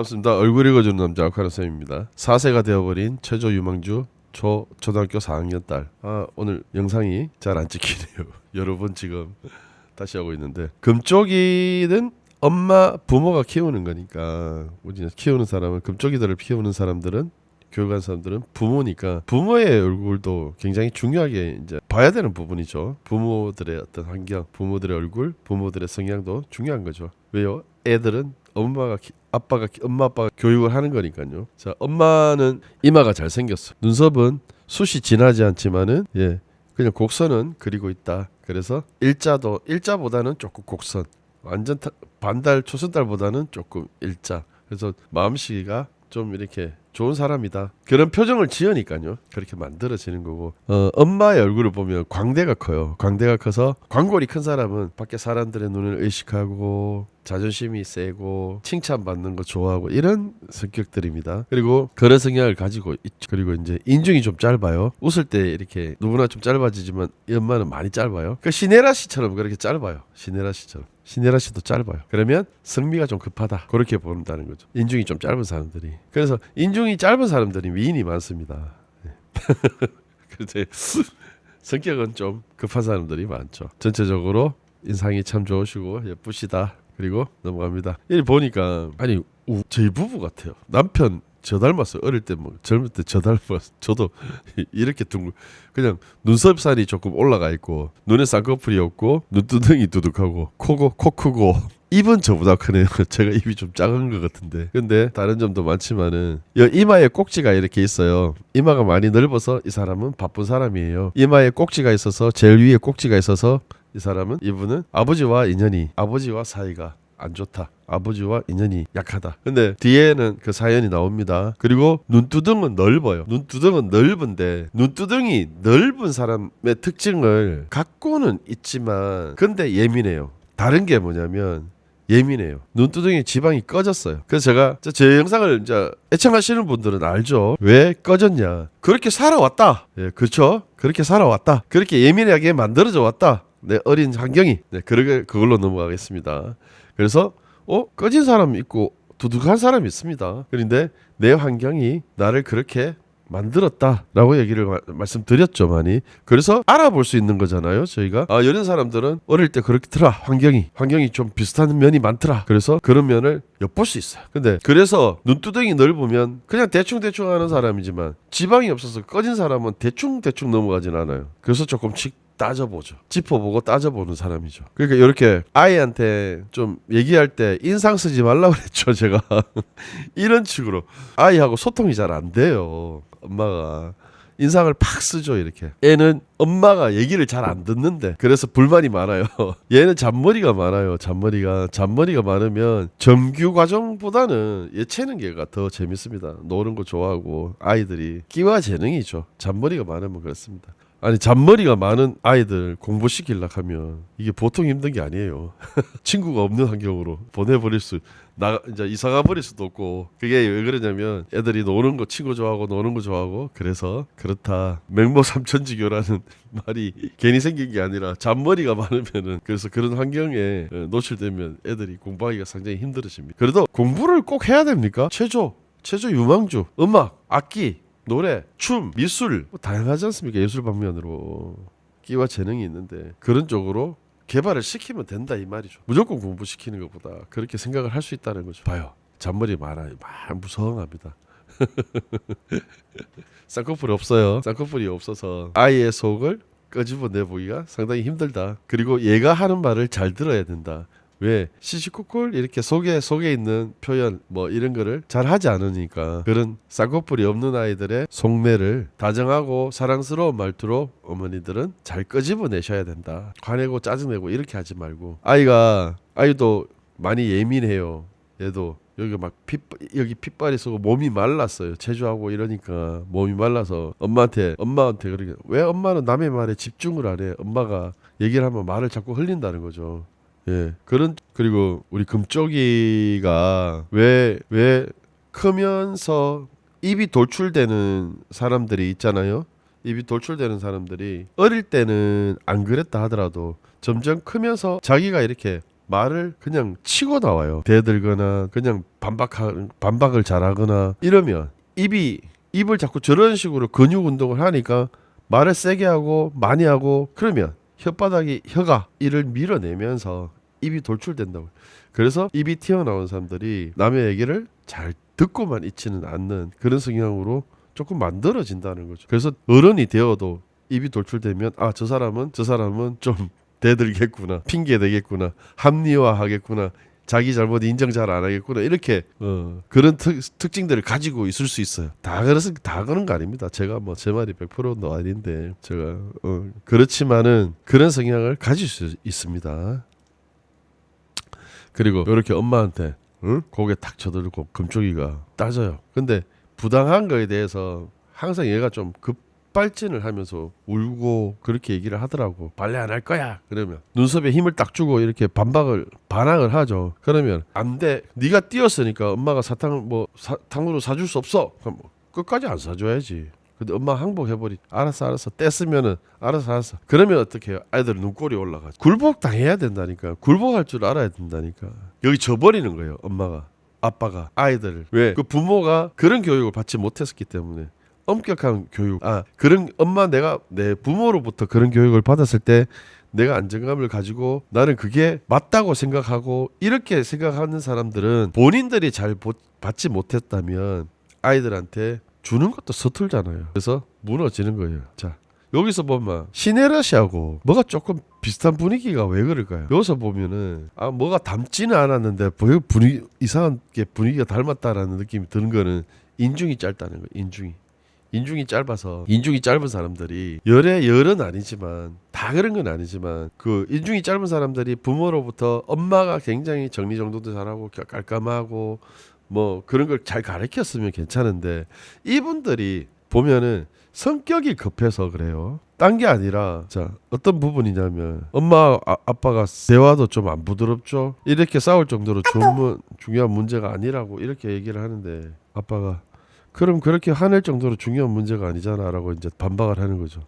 반갑습니다. 얼굴 읽어주는 남자 아카라 쌤입니다. 4세가 되어버린 최저 유망주 초 초등학교 4학년 딸. 아 오늘 영상이 잘 안 찍히네요. 여러 번 지금 다시 하고 있는데 금쪽이는 엄마 부모가 키우는 거니까 우리 키우는 사람은 금쪽이들을 키우는 사람들은 교육한 사람들은 부모니까 부모의 얼굴도 굉장히 중요하게 이제 봐야 되는 부분이죠. 부모들의 어떤 환경, 부모들의 얼굴, 부모들의 성향도 중요한 거죠. 왜요? 애들은 엄마가 키- 아빠가 키- 엄마 아빠가 교육을 하는 거니까요. 자, 엄마는 이마가 잘 생겼어. 눈썹은 숱이 진하지 않지만은 예. 그냥 곡선은 그리고 있다. 그래서 일자도 일자보다는 조금 곡선. 완전 타- 반달 초선달보다는 조금 일자. 그래서 마음씨가 좀 이렇게 좋은 사람이다. 그런 표정을 지으니까요. 그렇게 만들어지는 거고. 어, 엄마의 얼굴을 보면 광대가 커요. 광대가 커서 광골이 큰 사람은 밖에 사람들의 눈을 의식하고 자존심이 세고 칭찬받는 거 좋아하고 이런 성격들입니다. 그리고 그런 성향을 가지고 있죠. 그리고 이제 인중이 좀 짧아요. 웃을 때 이렇게 누구나 좀 짧아지지만 이 엄마는 많이 짧아요. 그 시네라 씨처럼 그렇게 짧아요. 시네라 씨처럼. 시네라 씨도 짧아요. 그러면 성미가 좀 급하다. 그렇게 본다는 거죠. 인중이 좀 짧은 사람들이. 그래서 인중이 짧은 사람들이 미인이 많습니다. 네. 그런데 성격은 좀 급한 사람들이 많죠. 전체적으로 인상이 참 좋으시고 예쁘시다. 그리고 넘어갑니다. 이 보니까 아니 우- 저희 부부 같아요. 남편 저 닮았어요. 어릴 때 뭐 젊을 때 저 닮았어. 저도 이렇게 둥글 그냥 눈썹살이 조금 올라가 있고 눈에 쌍꺼풀이 없고 눈두덩이 두둑하고 코고 코 크고 입은 저보다 크네요. 제가 입이 좀 작은 것 같은데. 근데 다른 점도 많지만은 여 이마에 꼭지가 이렇게 있어요. 이마가 많이 넓어서 이 사람은 바쁜 사람이에요. 이마에 꼭지가 있어서 제일 위에 꼭지가 있어서 이 사람은 이분은 아버지와 인연이 아버지와 사이가 안 좋다. 아버지와 인연이 약하다. 근데 뒤에는 그 사연이 나옵니다. 그리고 눈두덩은 넓어요. 눈두덩은 넓은데 눈두덩이 넓은 사람의 특징을 갖고는 있지만 근데 예민해요. 다른 게 뭐냐면 예민해요. 눈두덩이 지방이 꺼졌어요. 그래서 제가 저- 제 영상을 이제 애청하시는 분들은 알죠. 왜 꺼졌냐? 그렇게 살아왔다. 예, 그렇죠. 그렇게 살아왔다. 그렇게 예민하게 만들어져 왔다. 내 어린 환경이. 네, 그러게 그걸로 넘어가겠습니다. 그래서 어 꺼진 사람 있고 두둑한 사람이 있습니다. 그런데 내 환경이 나를 그렇게 만들었다라고 얘기를 마- 말씀드렸죠 많이. 그래서 알아볼 수 있는 거잖아요 저희가. 아 이런 사람들은 어릴 때 그렇더라 환경이. 환경이 좀 비슷한 면이 많더라. 그래서 그런 면을 엿볼 수 있어요. 근데 그래서 눈두덩이 넓으면 그냥 대충대충 하는 사람이지만 지방이 없어서 꺼진 사람은 대충대충 넘어가진 않아요. 그래서 조금씩 따져보죠. 짚어보고 따져보는 사람이죠. 그러니까 이렇게 아이한테 좀 얘기할 때 인상 쓰지 말라고 그랬죠. 제가 이런 식으로 아이하고 소통이 잘 안 돼요. 엄마가 인상을 팍 쓰죠 이렇게 얘는 엄마가 얘기를 잘 안 듣는데 그래서 불만이 많아요 얘는 잔머리가 많아요 잔머리가 잔머리가 많으면 정규 과정보다는 예체능계가 더 재밌습니다 노는 거 좋아하고 아이들이 끼와 재능이죠 잔머리가 많으면 그렇습니다 아니 잔머리가 많은 아이들 공부시키려 하면 이게 보통 힘든 게 아니에요. 친구가 없는 환경으로 보내버릴 수 나 이제 이사가 버릴 수도 없고. 그게 왜 그러냐면 애들이 노는 거 친구 좋아하고 노는 거 좋아하고 그래서 그렇다. 맹모 삼천지교라는 말이 괜히 생긴 게 아니라 잔머리가 많으면은 그래서 그런 환경에 어, 노출되면 애들이 공부하기가 상당히 힘들어집니다. 그래도 공부를 꼭 해야 됩니까? 최저 최저 유망주 음악 악기 노래 춤 미술 뭐 다양하지 않습니까 예술 방면으로 끼와 재능이 있는데 그런 쪽으로 개발을 시키면 된다 이 말이죠. 무조건 공부시키는 것보다 그렇게 생각을 할 수 있다는 거죠. 봐요. 잔머리 많아요. 막 무성합니다. 쌍꺼풀이 없어요. 쌍꺼풀이 없어서 아이의 속을 끄집어내 보기가 상당히 힘들다. 그리고 얘가 하는 말을 잘 들어야 된다. 왜 시시콜콜 이렇게 속에 속에 있는 표현 뭐 이런 거를 잘 하지 않으니까 그런 쌍꺼풀이 없는 아이들의 속내를 다정하고 사랑스러운 말투로 어머니들은 잘 끄집어내셔야 된다. 화내고 짜증내고 이렇게 하지 말고 아이가 아이도 많이 예민해요. 얘도 여기 막 핏, 여기 핏발이 쏘고 몸이 말랐어요. 체조하고 이러니까 몸이 말라서 엄마한테 엄마한테 그러게 왜 엄마는 남의 말에 집중을 안 해? 엄마가 얘기를 하면 말을 자꾸 흘린다는 거죠. 예. 그런 그리고 우리 금쪽이가 왜 왜 크면서 입이 돌출되는 사람들이 있잖아요. 입이 돌출되는 사람들이 어릴 때는 안 그랬다 하더라도 점점 크면서 자기가 이렇게 말을 그냥 치고 나와요. 대들거나 그냥 반박 반박을 잘하거나 이러면 입이 입을 자꾸 저런 식으로 근육 운동을 하니까 말을 세게 하고 많이 하고 그러면 혓바닥이 혀가 이를 밀어내면서 입이 돌출된다고. 그래서 입이 튀어나온 사람들이 남의 얘기를 잘 듣고만 있지는 않는 그런 성향으로 조금 만들어진다는 거죠. 그래서 어른이 되어도 입이 돌출되면 아 저 사람은 저 사람은 좀 대들겠구나 핑계 대겠구나 합리화하겠구나 자기 잘못 인정 잘 안 하겠구나 이렇게 어, 그런 특, 특징들을 가지고 있을 수 있어요. 다 그래서 다 그런 거 아닙니다. 제가 뭐 제 말이 100%도 아닌데 제가 어, 그렇지만은 그런 성향을 가질 수 있습니다. 그리고 이렇게 엄마한테 응? 고개 탁 쳐들고 금쪽이가 따져요. 근데 부당한 거에 대해서 항상 얘가 좀 급 발진을 하면서 울고 그렇게 얘기를 하더라고. 발레 안 할 거야. 그러면 눈썹에 힘을 딱 주고 이렇게 반박을 반항을 하죠. 그러면 안 돼. 네가 뛰었으니까 엄마가 사탕 뭐 사탕으로 사줄 수 없어. 그럼 뭐 끝까지 안 사줘야지. 근데 엄마 항복해버리. 알았어, 알았어. 뗐으면은 알았어, 알았어. 그러면 어떻게 해요? 아이들 눈꼬리 올라가. 굴복 당해야 된다니까. 굴복할 줄 알아야 된다니까. 여기 져버리는 거예요, 엄마가. 아빠가 아이들을 왜 그 부모가 그런 교육을 받지 못했었기 때문에 엄격한 교육 아 그런 엄마 내가 내 부모로부터 그런 교육을 받았을 때 내가 안정감을 가지고 나는 그게 맞다고 생각하고 이렇게 생각하는 사람들은 본인들이 잘 보- 받지 못했다면 아이들한테 주는 것도 서툴잖아요. 그래서 무너지는 거예요. 자 여기서 보면 시네라시하고 뭐가 조금 비슷한 분위기가 왜 그럴까요? 여기서 보면은 아 뭐가 닮지는 않았는데 뭐 분위기 이상하게 분위기가 닮았다라는 느낌이 드는 거는 인중이 짧다는 거. 인중이. 인중이 짧아서 인중이 짧은 사람들이 열의 열은 아니지만 다 그런 건 아니지만 그 인중이 짧은 사람들이 부모로부터 엄마가 굉장히 정리정돈도 잘하고 깔끔하고 뭐 그런 걸 잘 가르쳤으면 괜찮은데 이분들이 보면은 성격이 급해서 그래요. 딴 게 아니라 자 어떤 부분이냐면 엄마 아, 아빠가 대화도 좀 안 부드럽죠. 이렇게 싸울 정도로 중, 중요한 문제가 아니라고 이렇게 얘기를 하는데 아빠가 그럼 그렇게 화낼 정도로 중요한 문제가 아니잖아라고 이제 반박을 하는 거죠.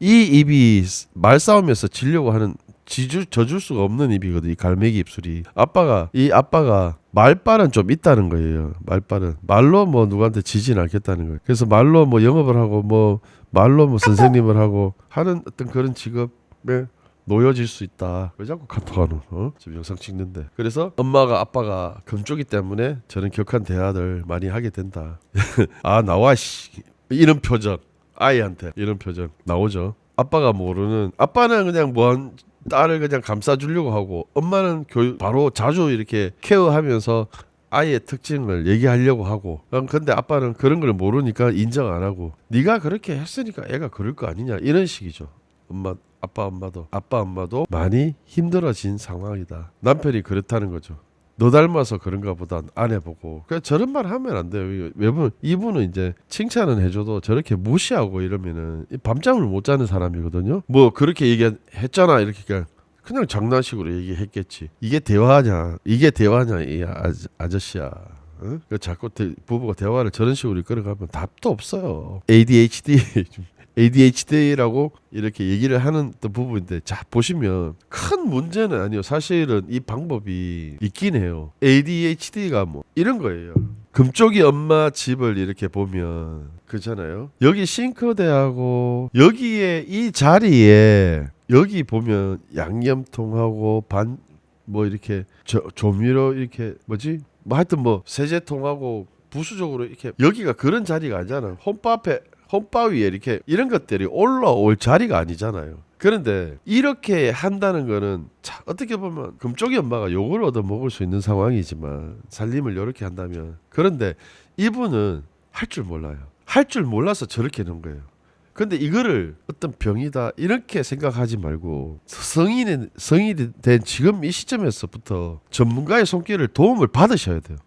이 입이 말싸움에서 지려고 하는 지주 져줄 수가 없는 입이거든. 이 갈매기 입술이. 아빠가 이 아빠가 말빨은 좀 있다는 거예요. 말빨은 말로 뭐 누구한테 지진 않겠다는 거예요. 그래서 말로 뭐 영업을 하고 뭐 말로 뭐 선생님을 하고 하는 어떤 그런 직업에 놓여질 수 있다. 왜 자꾸 카톡하노? 어? 지금 영상 찍는데. 그래서 엄마가 아빠가 금쪽이 때문에 저는 격한 대화를 많이 하게 된다. 아 나와 씨 이런 표정 아이한테 이런 표정 나오죠. 아빠가 모르는 아빠는 그냥 뭐한 딸을 그냥 감싸주려고 하고 엄마는 교육 바로 자주 이렇게 케어하면서 아이의 특징을 얘기하려고 하고 어, 근데 아빠는 그런 걸 모르니까 인정 안 하고 네가 그렇게 했으니까 애가 그럴 거 아니냐 이런 식이죠 엄마 아빠 엄마도 아빠 엄마도 많이 힘들어진 상황이다. 남편이 그렇다는 거죠. 너 닮아서 그런가 보다 안 해보고. 그냥 저런 말 하면 안 돼요. 왜냐면 이분은 이제 칭찬은 해줘도 저렇게 무시하고 이러면은 이 밤잠을 못 자는 사람이거든요. 뭐 그렇게 얘기했잖아. 이렇게 그냥 그냥 장난식으로 얘기했겠지. 이게 대화냐? 이게 대화냐 이 아, 아저씨야? 응? 그 자꾸 대, 부부가 대화를 저런 식으로 이끌어가면 답도 없어요. ADHD ADHD라고 이렇게 얘기를 하는 또 부분인데 자 보시면 큰 문제는 아니요. 사실은 이 방법이 있긴 해요. ADHD가 뭐 이런 거예요. 금쪽이 엄마 집을 이렇게 보면 그잖아요. 여기 싱크대하고 여기에 이 자리에 여기 보면 양념통하고 반 뭐 이렇게 저, 조미료 이렇게 뭐지? 뭐 하여튼 뭐 세제통하고 부수적으로 이렇게 여기가 그런 자리가 아니잖아. 홈바에 홈바 위에 이렇게 이런 것들이 올라올 자리가 아니잖아요. 그런데 이렇게 한다는 거는 자, 어떻게 보면 금쪽이 엄마가 욕을 얻어 먹을 수 있는 상황이지만 살림을 이렇게 한다면 그런데 이분은 할 줄 몰라요. 할 줄 몰라서 저렇게 하는 거예요. 근데 이거를 어떤 병이다 이렇게 생각하지 말고 성인이 성인이 된 지금 이 시점에서부터 전문가의 손길을 도움을 받으셔야 돼요.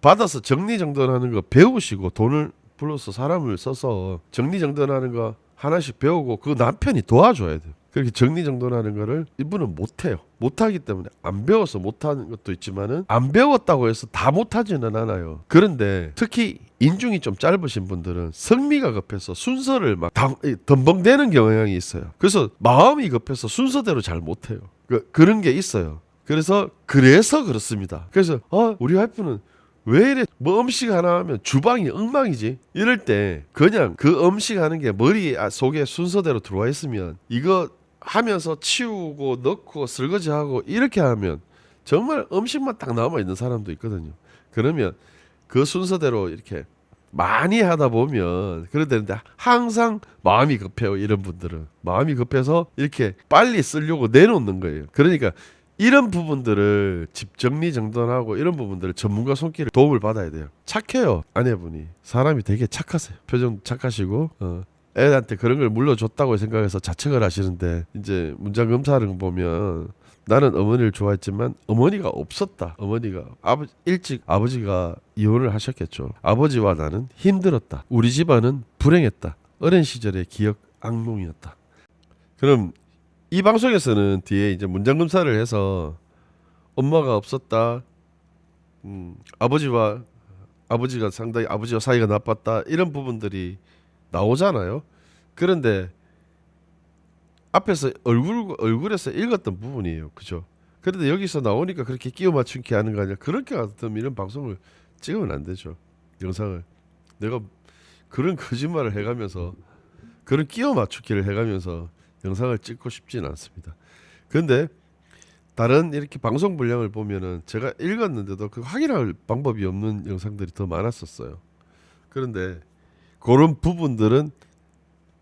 받아서 정리정돈하는 거 배우시고 돈을 불러서 사람을 써서 정리정돈하는 거 하나씩 배우고 그 남편이 도와줘야 돼요. 그렇게 정리정돈하는 거를 이분은 못해요. 못하기 때문에 안 배워서 못하는 것도 있지만은 안 배웠다고 해서 다 못하지는 않아요. 그런데 특히 인중이 좀 짧으신 분들은 성미가 급해서 순서를 막 당- 이, 덤벙대는 경향이 있어요. 그래서 마음이 급해서 순서대로 잘 못해요. 그, 그런 게 있어요. 그래서 그래서 그렇습니다. 그래서 어 우리 와이프는 왜 이래 뭐 음식 하나 하면 주방이 엉망이지. 이럴 때 그냥 그 음식 하는 게 머리 아, 속에 순서대로 들어와 있으면 이거 하면서 치우고 넣고 설거지하고 이렇게 하면 정말 음식만 딱 남아 있는 사람도 있거든요. 그러면 그 순서대로 이렇게 많이 하다 보면 그래 되는데 항상 마음이 급해요 이런 분들은. 마음이 급해서 이렇게 빨리 쓰려고 내놓는 거예요. 그러니까 이런 부분들을 집 정리 정돈하고 이런 부분들을 전문가 손길을 도움을 받아야 돼요 착해요 아내분이 사람이 되게 착하세요 표정 착하시고 어. 애한테 그런 걸 물려줬다고 생각해서 자책을 하시는데 이제 문장 검사를 보면 나는 어머니를 좋아했지만 어머니가 없었다. 어머니가 아버 일찍 아버지가 이혼을 하셨겠죠. 아버지와 나는 힘들었다. 우리 집안은 불행했다. 어린 시절의 기억 악몽이었다. 그럼 이 방송에서는 뒤에 이제 문장 검사를 해서 엄마가 없었다. 음, 아버지와 아버지가 상당히 아버지와 사이가 나빴다. 이런 부분들이 나오잖아요. 그런데 앞에서 얼굴 얼굴에서 읽었던 부분이에요. 그죠? 그런데 여기서 나오니까 그렇게 끼워 맞춘게 하는 거 아니야? 그렇게 같으면 이런 방송을 찍으면 안 되죠. 영상을 내가 그런 거짓말을 해가면서 그런 끼워 맞추기를 해가면서 영상을 찍고 싶지는 않습니다. 근데 다른 이렇게 방송 분량을 보면은 제가 읽었는데도 그 확인할 방법이 없는 영상들이 더 많았었어요. 그런데 그런 부분들은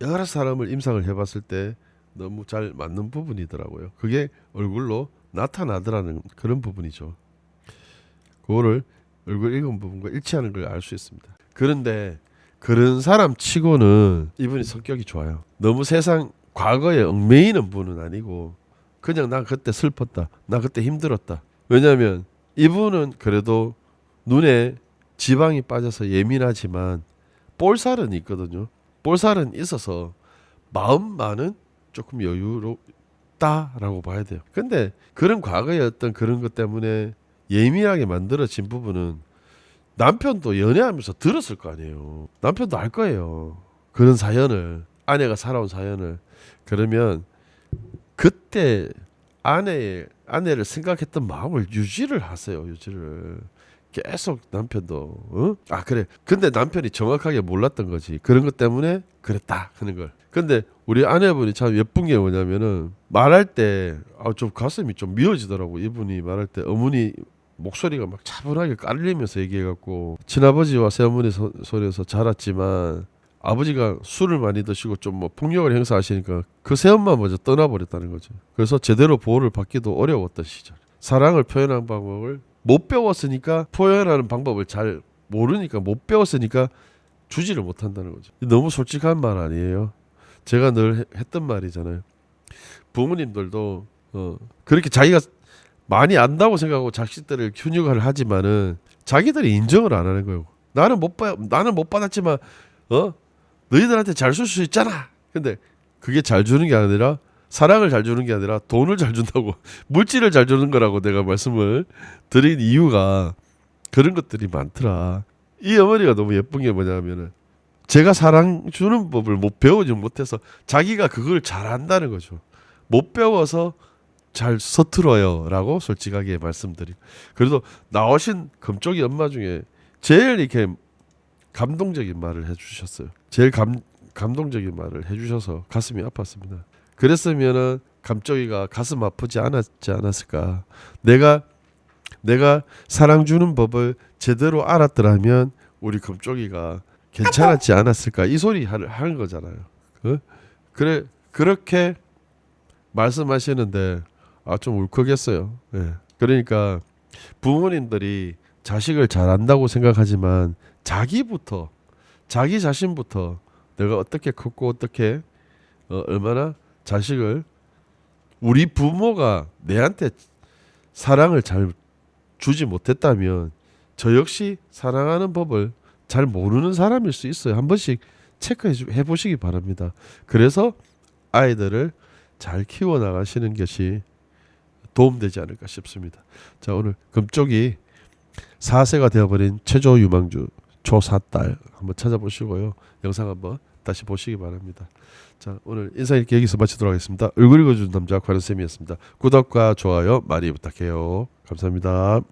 여러 사람을 임상을 해봤을 때 너무 잘 맞는 부분이더라고요. 그게 얼굴로 나타나더라는 그런 부분이죠. 그거를 얼굴 읽은 부분과 일치하는 걸 알 수 있습니다. 그런데 그런 사람 치고는 이분이 성격이 좋아요. 너무 세상 과거에 얽매이는 분은 아니고 그냥 나 그때 슬펐다. 나 그때 힘들었다. 왜냐하면 이분은 그래도 눈에 지방이 빠져서 예민하지만 볼살은 있거든요. 볼살은 있어서 마음만은 조금 여유롭다라고 봐야 돼요. 근데 그런 과거의 어떤 그런 것 때문에 예민하게 만들어진 부분은 남편도 연애하면서 들었을 거 아니에요. 남편도 알 거예요. 그런 사연을 아내가 살아온 사연을 그러면 그때 아내의 아내를 생각했던 마음을 유지를 하세요. 유지를 계속 남편도 어? 아 그래. 근데 남편이 정확하게 몰랐던 거지. 그런 것 때문에 그랬다 하는 걸. 근데 우리 아내분이 참 예쁜 게 뭐냐면은 말할 때 아 좀 가슴이 좀 미어지더라고. 이분이 말할 때 어머니 목소리가 막 차분하게 깔리면서 얘기해갖고 친아버지와 새어머니 소, 소리에서 자랐지만 아버지가 술을 많이 드시고 좀 뭐 폭력을 행사하시니까 그 새엄마 먼저 떠나버렸다는 거죠. 그래서 제대로 보호를 받기도 어려웠던 시절. 사랑을 표현하는 방법을 못 배웠으니까 표현하는 방법을 잘 모르니까 못 배웠으니까 주지를 못한다는 거죠. 너무 솔직한 말 아니에요. 제가 늘 해- 했던 말이잖아요. 부모님들도 어, 그렇게 자기가 많이 안다고 생각하고 자식들을 훈육을 하지만은 자기들이 인정을 안 하는 거예요. 나는 못 받, 나는 못 받았지만 어 너희들한테 잘 줄 수 있잖아. 근데 그게 잘 주는 게 아니라 사랑을 잘 주는 게 아니라 돈을 잘 준다고 물질을 잘 주는 거라고 내가 말씀을 드린 이유가 그런 것들이 많더라. 이 어머니가 너무 예쁜 게 뭐냐면은 제가 사랑 주는 법을 못 배우지 못해서 자기가 그걸 잘 안다는 거죠. 못 배워서 잘 서툴어요라고 솔직하게 말씀드리고 그래도 나오신 금쪽이 엄마 중에 제일 이렇게 감동적인 말을 해주셨어요. 제일 감 감동적인 말을 해주셔서 가슴이 아팠습니다. 그랬으면은 감쪽이가 가슴 아프지 않았지 않았을까? 내가 내가 사랑 주는 법을 제대로 알았더라면 우리 금쪽이가 괜찮았지 않았을까? 이 소리 하- 하는 거잖아요. 어? 그래 그렇게 말씀하시는데 아 좀 울컥했어요. 예. 그러니까 부모님들이 자식을 잘 안다고 생각하지만 자기부터 자기 자신부터 내가 어떻게 컸고 어떻게 어, 얼마나 자식을 우리 부모가 내한테 사랑을 잘 주지 못했다면 저 역시 사랑하는 법을 잘 모르는 사람일 수 있어요. 한 번씩 체크해 보시기 바랍니다. 그래서 아이들을 잘 키워 나가시는 것이 도움되지 않을까 싶습니다. 자 오늘 금쪽이 4세가 되어버린 최저 유망주 초사딸 한번 찾아보시고요. 영상 한번 다시 보시기 바랍니다. 자 오늘 인사 읽기 여기서 마치도록 하겠습니다. 얼굴 읽어주는 남자 관우쌤이었습니다. 구독과 좋아요 많이 부탁해요. 감사합니다.